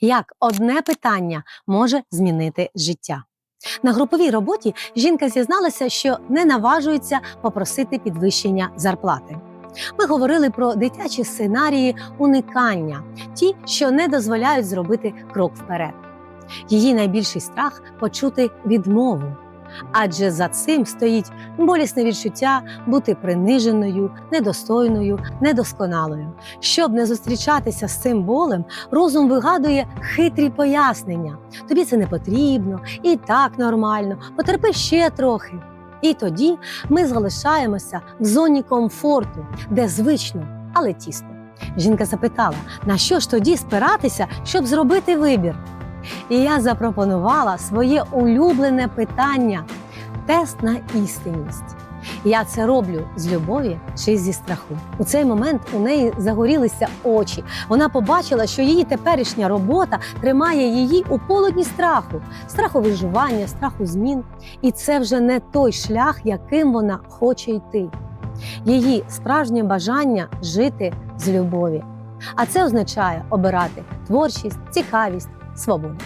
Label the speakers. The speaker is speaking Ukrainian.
Speaker 1: Як одне питання може змінити життя. На груповій роботі жінка зізналася, що не наважується попросити підвищення зарплати. Ми говорили про дитячі сценарії уникання, ті, що не дозволяють зробити крок вперед. Її найбільший страх почути відмову, адже за цим стоїть болісне відчуття бути приниженою, недостойною, недосконалою. Щоб не зустрічатися з цим болем, розум вигадує хитрі пояснення. Тобі це не потрібно, і так нормально, потерпи ще трохи. І тоді ми залишаємося в зоні комфорту, де звично, але тісно. Жінка запитала, на що ж тоді спиратися, щоб зробити вибір? І я запропонувала своє улюблене питання тест на істинність. Я це роблю з любові чи зі страху. У цей момент у неї загорілися очі. Вона побачила, що її теперішня робота тримає її у полудні страху, страху виживання, страху змін. І це вже не той шлях, яким вона хоче йти. Її справжнє бажання жити з любові. А це означає обирати творчість, цікавість, свободу.